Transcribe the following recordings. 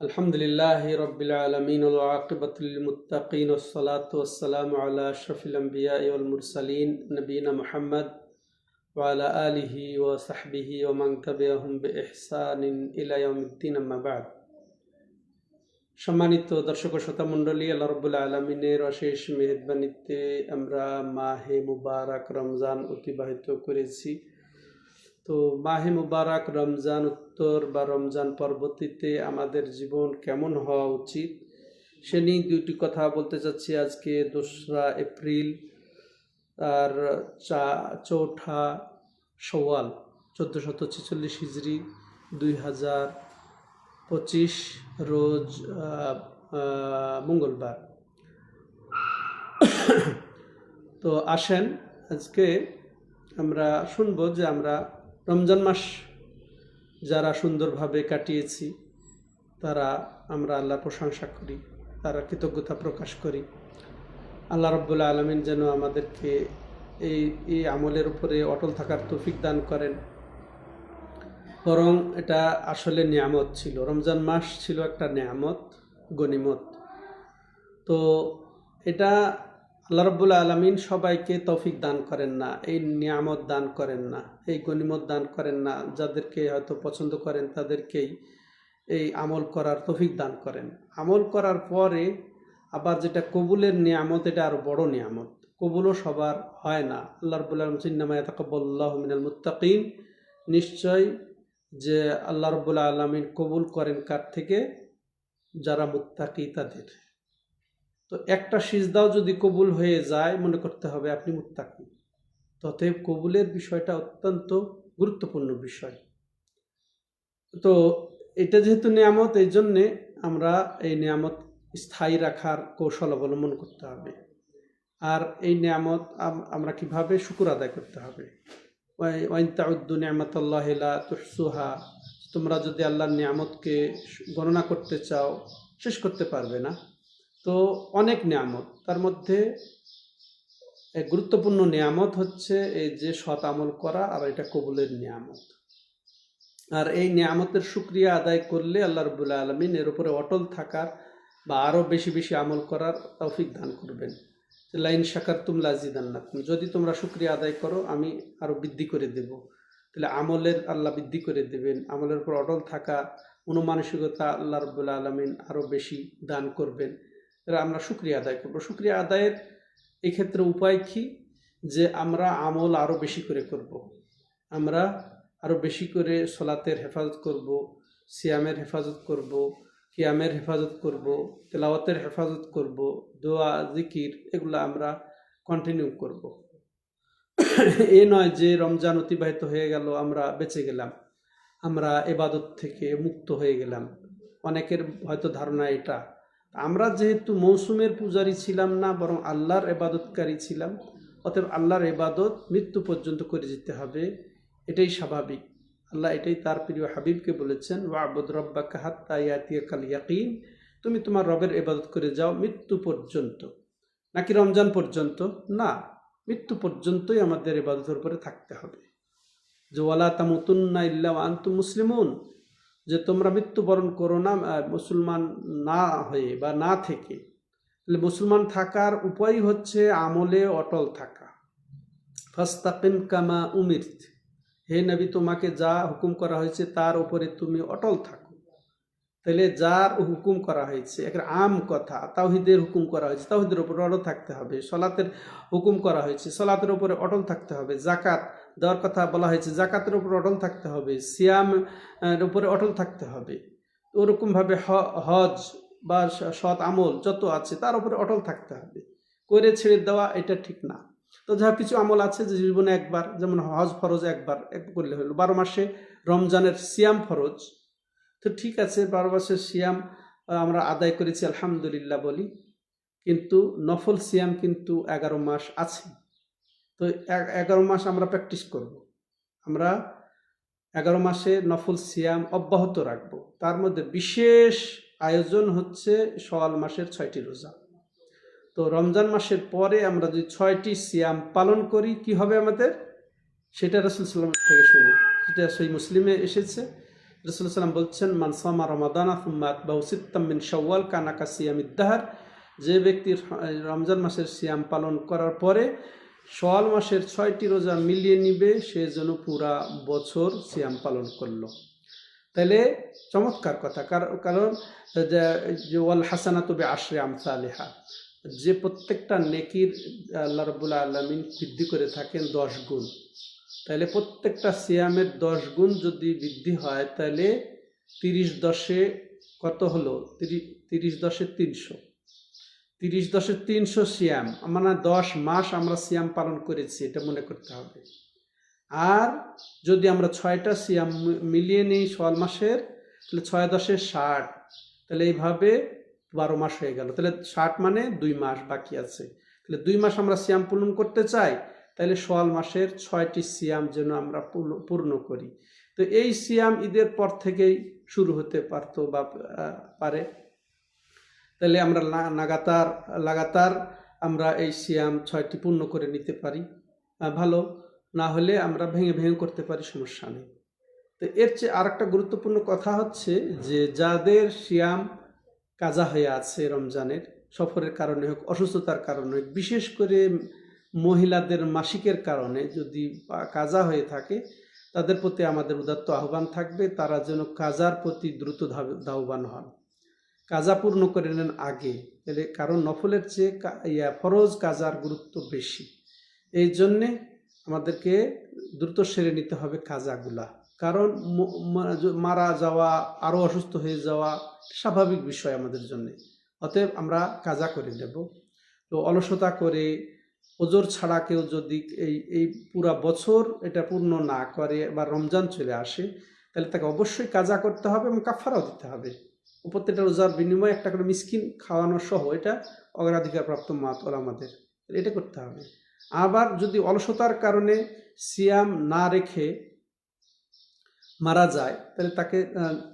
الحمد لله رب العالمين والعاقبة للمتقين والصلاة والسلام على أشرف الأنبياء والمرسلين نبينا محمد وعلى آله وصحبه ومن تبعهم بإحسان إلى يوم الدين أما بعد সম্মানিত দর্শক ও শ্রোতা মণ্ডলী আল্লাহ রবুল্লা আলমিনের অশেষ মেহরবানিতে আমরা মাহে মুবারক রমজান অতিবাহিত করেছি তো মাহে মুবারক রমজান উত্তর বা রমজান পরবর্তীতে আমাদের জীবন কেমন হওয়া উচিত? সে নিয়ে দুটি কথা বলতে চাচ্ছি আজকে, দোসরা এপ্রিল আর চা, চৌঠা সওয়াল চোদ্দোশত ছেচল্লিশ হিজড়ি, দুই হাজার পঁচিশ রোজ মঙ্গলবার। তো আসেন, আজকে আমরা শুনব যে আমরা রমজান মাস যারা সুন্দরভাবে কাটিয়েছি, তারা আমরা আল্লাহর প্রশংসা করি, তারা কৃতজ্ঞতা প্রকাশ করি। আল্লাহ রব্বুল্লা আলমিন যেন আমাদেরকে এই এই আমলের উপরে অটল থাকার তৌফিক দান করেন। বরং এটা আসলে নিয়ামত ছিল। রমজান মাস ছিল একটা নিয়ামত গনিমত তো এটা আল্লাহ রব্বুল আলমিন সবাইকে তৌফিক দান করেন না, এই নিয়ামত দান করেন না, এই গনিমত দান করেন না, যাদেরকে হয়তো পছন্দ করেন তাদেরকেই এই আমল করার তৌফিক দান করেন। আমল করার পরে আবার যেটা কবুলের নিয়ামত, এটা আরও বড় নিয়ামত। কবুলও সবার হয় না। আল্লাহ রবুল্লাহ সিন্নামায় তাকবল্লাহ মিনাল মুত্তাকিন। নিশ্চয় যে আল্লাহ রব্বুল্লা আলমিন কবুল করেন কার থেকে? যারা মুত্তাকি তাদের। তো একটা সিজদাও যদি কবুল হয়ে যায়, মনে করতে হবে আপনি মুত্তাকি। ততএব কবুলের বিষয়টা অত্যন্ত গুরুত্বপূর্ণ বিষয়। তো এটা যেহেতু নিয়ামত, এই জন্যে আমরা এই নিয়ামত স্থায়ী রাখার কৌশল অবলম্বন করতে হবে। আর এই নিয়ামত আমরা কীভাবে শুকুর আদায় করতে হবে? তুহসুহা। তোমরা যদি আল্লাহর নিয়ামতকে গণনা করতে চাও, শেষ করতে পারবে না। তো অনেক নিয়ামত। তার মধ্যে এক গুরুত্বপূর্ণ নিয়ামত হচ্ছে এই যে সৎ আমল করা, আর এটা কবুলের নিয়ামত। আর এই নিয়ামতের সুক্রিয়া আদায় করলে আল্লাহ রবুল্লা আলমিন এর উপরে অটল থাকার বা আরও বেশি বেশি আমল করার তৌফিক দান করবেন। লাইন শাকার তুম লাজিদান্নাকুম যদি তোমরা শুক্রিয়া আদায় করো, আমি আরও বৃদ্ধি করে দেব। তাহলে আমলের আল্লাহ বৃদ্ধি করে দেবেন। আমলের উপর অটল থাকা, অনুমানসিকতা আল্লাহ রবুল্লা আলমিন আরও বেশি দান করবেন। আমরা শুক্রিয়া আদায় করব। শুক্রিয়া আদায়ের এক্ষেত্রে উপায় কি? যে আমরা আমল আরও বেশি করে করব। আমরা আরও বেশি করে সলাতের হেফাজত করব, সিয়ামের হেফাজত করব, কিয়ামের হেফাজত করব, তেলাওয়াতের হেফাজত করব, দোয়া, জিকির, এগুলো আমরা কন্টিনিউ করব। এ নয় যে রমজান অতিবাহিত হয়ে গেল, আমরা বেঁচে গেলাম। আমরা এবাদত থেকে মুক্ত হয়ে গেলাম। অনেকের হয়তো ধারণা এটা। আমরা যেহেতু মৌসুমের পূজারী ছিলাম না, বরং আল্লাহর এবাদতকারী ছিলাম, অতএব আল্লাহর এবাদত মৃত্যু পর্যন্ত করে যেতে হবে, এটাই স্বাভাবিক। আল্লাহ এটাই তার প্রিয় হাবিবকে বলেছেন, ওয়াবুদ রব্বা কাহাত কাল ইয়াকিন তুমি তোমার রবের এবাদত করে যাও মৃত্যু পর্যন্ত। নাকি রমজান পর্যন্ত? না, মৃত্যু পর্যন্তই আমাদের এবাদতের উপরে থাকতে হবে। যে, ওয়ালা তামুতুন্না ইল্লা আন্তু মুসলিমুন যে তোমরা মৃত্যুবরণ করো না মুসলমান না হয়ে বা না থেকে। তাহলে মুসলমান থাকার উপায় হচ্ছে আমলে অটল থাকা। ফাস্তাকিম কামা উমিরত। হে নবী, তোমাকে যা হুকুম করা হয়েছে তার উপরে তুমি অটল থাকো। তাহলে যার হুকুম করা হয়েছে একটা আম কথা, তাওহিদের হুকুম করা হয়েছে, তাওহিদের উপরে অটল থাকতে হবে। সলাতের হুকুম করা হয়েছে, সলাতের উপরে অটল থাকতে হবে। জাকাত দেওয়ার কথা বলা হয়েছে, জাকাতের উপরে অটল থাকতে হবে সিয়াম এর উপরে অটল থাকতে হবে। ওরকমভাবে হজ বা সৎ আমল যত আছে, তার উপরে অটল থাকতে হবে। করে ছেড়ে দেওয়া এটা ঠিক না। তো যা কিছু আমল আছে যে জীবনে একবার, যেমন হজ ফরজ একবার, এক করলে হলো। বারো মাসে রমজানের সিয়াম ফরজ। তো ঠিক আছে, বারো মাসের সিয়াম আমরা আদায় করেছি, আলহামদুলিল্লাহ বলি। কিন্তু নফল সিয়াম কিন্তু এগারো মাস আছে। তো এগারো মাস আমরা প্র্যাকটিস করব। আমরা এগারো মাসে নফল সিয়াম অব্যাহত রাখব। তার মধ্যে বিশেষ আয়োজন হচ্ছে সওয়াল মাসের ছয়টি রোজা। তো রমজান মাসের পরে আমরা যদি ছয়টি সিয়াম পালন করি, কি হবে আমাদের? সেটা রসুল সাল্লাম থেকে শুনি। সেটা সেই মুসলিমে এসেছে। রসুল্লাহ সাল্লাম বলছেন মানসামা রমাদানা ফুম্মাত বাউসিত্তাম মিন শাওয়াল কানাকা সিয়ামিদ্দাহার যে ব্যক্তি রমজান মাসের সিয়াম পালন করার পরে সোয়াল মাসের ছয়টি রোজা মিলিয়ে নিবে, সে যেন পুরা বছর সিয়াম পালন করল। তাহলে চমৎকার কথা, কার- কারণ যে- ওয়াল হাসানা তবে আশরে আমসা আলিহা যে প্রত্যেকটা নেকির আল্লাহ রবুল্লা আলমিন বৃদ্ধি করে থাকেন দশ গুণ। তাহলে প্রত্যেকটা সিয়ামের দশ গুণ যদি বৃদ্ধি হয় তাহলে তিরিশ দশে কত হলো? তিরি- তিরিশ দশে তিনশো। তিরিশ দশে তিনশো সিয়াম মানে দশ মাস আমরা সিয়াম পালন করেছি, এটা মনে করতে হবে। আর যদি আমরা ছয়টা সিয়াম মিলিয়ে নিই সোয়াল মাসের, তাহলে ছয় দশে ষাট, তাহলে এইভাবে বারো মাস হয়ে গেল। তাহলে ষাট মানে দুই মাস বাকি আছে। তাহলে দুই মাস আমরা সিয়াম পূরণ করতে চাই, তাহলে সোয়াল মাসের ছয়টি সিয়াম যেন আমরা পূর্ণ করি। তো এই সিয়াম ঈদের পর থেকেই শুরু হতে পারতো বা পারে। তাহলে আমরা লাগাতার লাগাতার আমরা এই সিয়াম ছয়টি পূর্ণ করে নিতে পারি। ভালো। না হলে আমরা ভেঙে ভেঙে করতে পারি, সমস্যা নেই। তো এর চেয়ে আর একটা গুরুত্বপূর্ণ কথা হচ্ছে যে, যাদের সিয়াম কাজা হয়ে আছে রমজানের, সফরের কারণে হোক, অসুস্থতার কারণে হোক, বিশেষ করে মহিলাদের মাসিকের কারণে যদি কাজা হয়ে থাকে, তাদের প্রতি আমাদের উদাত্ত আহ্বান থাকবে, তারা যেন কাজার প্রতি দ্রুত ধাব- ধাবমান হন। কাজা পূর্ণ করে নেন আগে। তাহলে কারণ নফলের চেয়ে ইয়া, ফরজ কাজার গুরুত্ব বেশি। এই জন্যে আমাদেরকে দ্রুত সেরে নিতে হবে কাজাগুলা। কারণ মারা যাওয়া আরও অসুস্থ হয়ে যাওয়া স্বাভাবিক বিষয় আমাদের জন্য। অতএব আমরা কাজা করে নেব। তো অলসতা করে ওজোর ছাড়া কেউ যদি এই এই পুরা বছর এটা পূর্ণ না করে বা রমজান চলে আসে, তাহলে তাকে অবশ্যই কাজা করতে হবে এবং কাফারাও দিতে হবে। প্রত্যেকটা রোজার বিনিময়ে একটা করে মিসকিন খাওয়ানো সহ এটা অগ্রাধিকারপ্রাপ্ত মাতল আমাদের। এটা করতে হবে। আবার যদি অলসতার কারণে সিয়াম না রেখে মারা যায়, তাহলে তাকে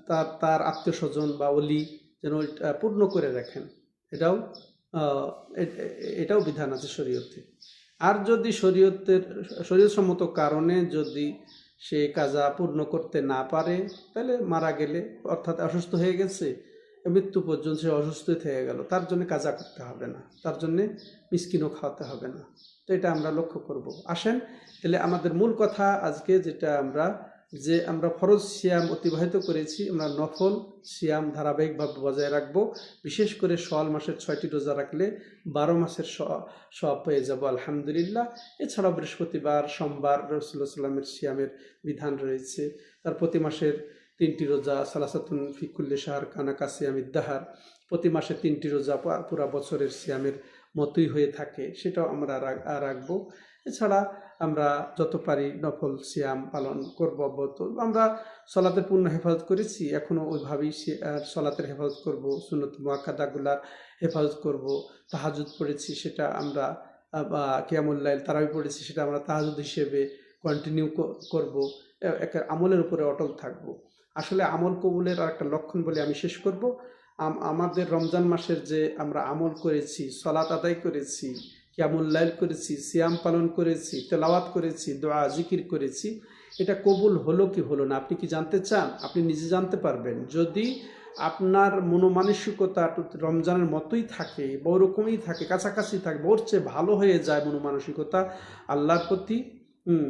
তার তার আত্মীয় স্বজন বা অলি যেন পূর্ণ করে রাখেন। এটাও এটাও বিধান আছে শরীয়তে। আর যদি শরীয়তের শরীয়সম্মত কারণে যদি সে কাজা পূর্ণ করতে না পারে, তাহলে মারা গেলে অর্থাৎ অসুস্থ হয়ে গেছে, মৃত্যু পর্যন্ত সে অসুস্থ থেকে গেল। তার জন্য কাজা করতে হবে না, তার জন্যে মিসকিনও খাওয়াতে হবে না। তো এটা আমরা লক্ষ্য করব। আসেন, তাহলে আমাদের মূল কথা আজকে যেটা আমরা যে আমরা ফরজ সিয়াম অতিবাহিত করেছি, আমরা নফল সিয়াম ধারাবাহিকভাবে বজায় রাখব। বিশেষ করে সোয়াল মাসের ছয়টি রোজা রাখলে বারো মাসের সব পেয়ে যাব, আলহামদুলিল্লাহ। এছাড়াও বৃহস্পতিবার, সোমবার রসুল্লাহ সাল্লামের সিয়ামের বিধান রয়েছে। তার প্রতি মাসের তিনটি রোজা সালাসাতুন ফিকুল্লে শাহর কানাকা সিয়াম ইদ্দাহার প্রতি মাসে তিনটি রোজা পুরা বছরের সিয়ামের মতোই হয়ে থাকে, সেটাও আমরা রাখ- রাখব। এছাড়া আমরা যত পারি নফল সিয়াম পালন করব অব্যাহত। আমরা সলাতের পূর্ণ হেফাজত করেছি এখনও ওইভাবেই সলাতের হেফাজত করব সুনত মোয়াক্কাদাগুলার হেফাজত করব তাহাজুদ পড়েছি সেটা আমরা বা কিয়ামুল্লাইল তারাবি পড়েছি সেটা আমরা তাহাজুদ হিসেবে কন্টিনিউ করব আমলের উপরে অটল থাকব। আসলে আমল কবুলের আর একটা লক্ষণ বলে আমি শেষ করব। আমাদের রমজান মাসের যে আমরা আমল করেছি, সলাত আদায় করেছি কিয়ামুল্লাইল করেছি, সিয়াম পালন করেছি, তেলাওয়াত করেছি, দোয়া, জিকির করেছি। এটা কবুল হলো কি হলো না? আপনি কি জানতে চান? আপনি নিজে জানতে পারবেন। যদি আপনার মনোমানসিকতা রমজানের মতোই থাকে বা ওরকমই থাকে, কাছাকাছি থাকে, ওর চেয়ে ভালো হয়ে যায় মনোমানসিকতা, আল্লাহর প্রতি হুম,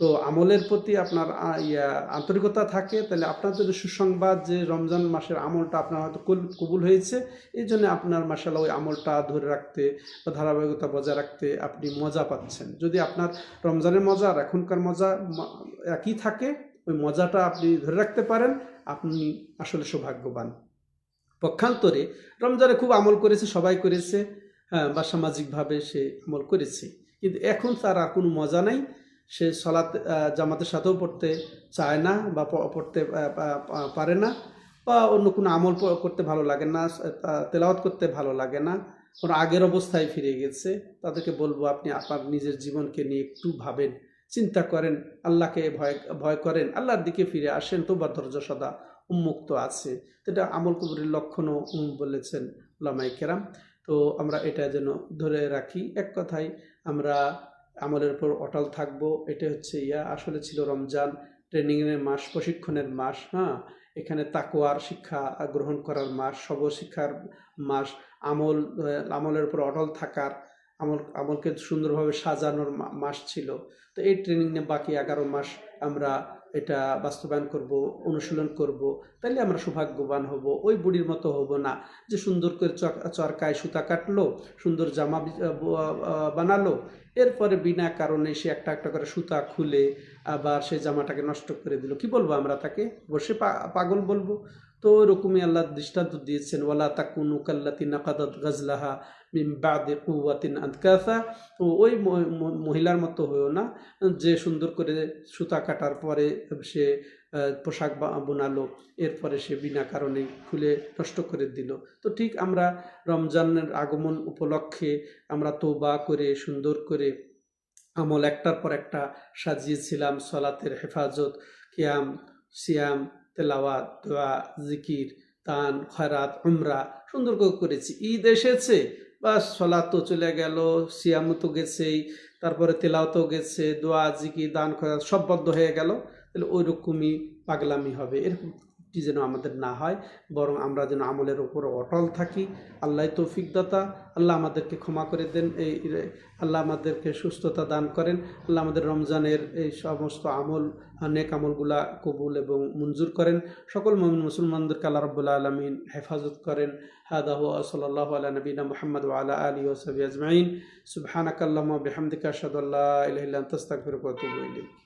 তো আমলের প্রতি আপনার ইয়া, আন্তরিকতা থাকে, তাহলে আপনার যদি সুসংবাদ যে রমজান মাসের আমলটা আপনার হয়তো কবুল হয়েছে, এই জন্য আপনার মাসাল্লাহ ওই আমলটা ধরে রাখতে বা ধারাবাহিকতা বজায় রাখতে আপনি মজা পাচ্ছেন। যদি আপনার রমজানের মজা আর এখনকার মজা একই থাকে, ওই মজাটা আপনি ধরে রাখতে পারেন, আপনি আসলে সৌভাগ্যবান। পক্ষান্তরে রমজানে খুব আমল করেছে, সবাই করেছে হ্যাঁ বা সামাজিকভাবে সে আমল করেছে। কিন্তু এখন তার আর কোনো মজা নাই সে আহ, জামাতের সাথেও পড়তে চায় না বা পড়তে পারে না বা অন্য কোনো আমল করতে ভালো লাগে না তেলাওয়াত করতে ভালো লাগে না। কোনো আগের অবস্থায় ফিরে গেছে। তাদেরকে বলব আপনি আপনার নিজের জীবনকে নিয়ে একটু ভাবেন চিন্তা করেন আল্লাহকে ভয় ভয় করেন আল্লাহর দিকে ফিরে আসেন তো বা ধৈর্য সদা উন্মুক্ত আছে। এটা আমল কবরের লক্ষণও বলেছেন ওলামাই কেরাম। তো আমরা এটা যেন ধরে রাখি। এক কথায় আমরা আমলের উপর অটল থাকব এটা হচ্ছে ইয়া। আসলে ছিল রমজান ট্রেনিংয়ের মাস, প্রশিক্ষণের মাস হ্যাঁ এখানে তাকোয়ার শিক্ষা গ্রহণ করার মাস সব শিক্ষার মাস, আমল আমলের উপর অটল থাকার, আমল, আমলকে সুন্দরভাবে সাজানোর মাস ছিল। তো এই ট্রেনিং নিয়ে বাকি এগারো মাস আমরা এটা বাস্তবায়ন করব, অনুশীলন করব, তাইলে আমরা সৌভাগ্যবান হব। ওই বুড়ির মতো হব না যে সুন্দর করে চরকায় সুতা কাটলো, সুন্দর জামা বানালো। এরপরে বিনা কারণে সে একটা একটা করে সুতা খুলে আবার সেই জামাটাকে নষ্ট করে দিল। কি বলব আমরা তাকে? বসে পাগল বলব? তো ওরকমই আল্লাহ দৃষ্টান্ত দিয়েছেন, ওয়ালা তাকুনু কাল্লাতি নাকাদাত গাজলাহা। বাদে কুওয়াতিন আদকাসা। তো ওই মহিলার মতো হয়েও না। যে সুন্দর করে সুতা কাটার পরে সে পোশাক বোনালো। এরপরে সে বিনা কারণে খুলে নষ্ট করে দিল। তো ঠিক আমরা রমজানের আগমন উপলক্ষে আমরা তৌবা করে, সুন্দর করে আমল একটার পর একটা সাজিয়েছিলাম সলাতের হেফাজত। কিয়াম, সিয়াম, তেলাওয়াত, দোয়া, জিকির তান খয়রাত, উমরা সুন্দর করে করেছি। ঈদ এসেছে বা সলা তো চলে গেল, সিয়াম তো গেছেই, তারপরে তেলাও তো গেছে, দোয়া জিকি দান করা সব বদ্ধ হয়ে গেল, তাহলে ওই রকমই পাগলামি হবে, এরকম। কি যেন আমাদের না হয়, বরং আমরা যেন আমলের ওপর অটল থাকি। আল্লাহ তৌফিক দাতা, আল্লাহ আমাদেরকে ক্ষমা করে দেন, এই আল্লাহ আমাদেরকে সুস্থতা দান করেন, আল্লাহ আমাদের রমজানের এই সমস্ত আমল, নেক আমলগুলা কবুল এবং মঞ্জুর করেন। সকল মমিন মুসলমানদেরকে আল্লাহ রব্বুল্লা আলমিন হেফাজত করেন। হাদাহ সাল্লাহ আলা মোহাম্মদ আলা আলী ওসবি আজমাইন। সুবহানাকাল্লাহ বেহামদিকা সাদুল্লাহ ওয়া আতুবু ইলাইক।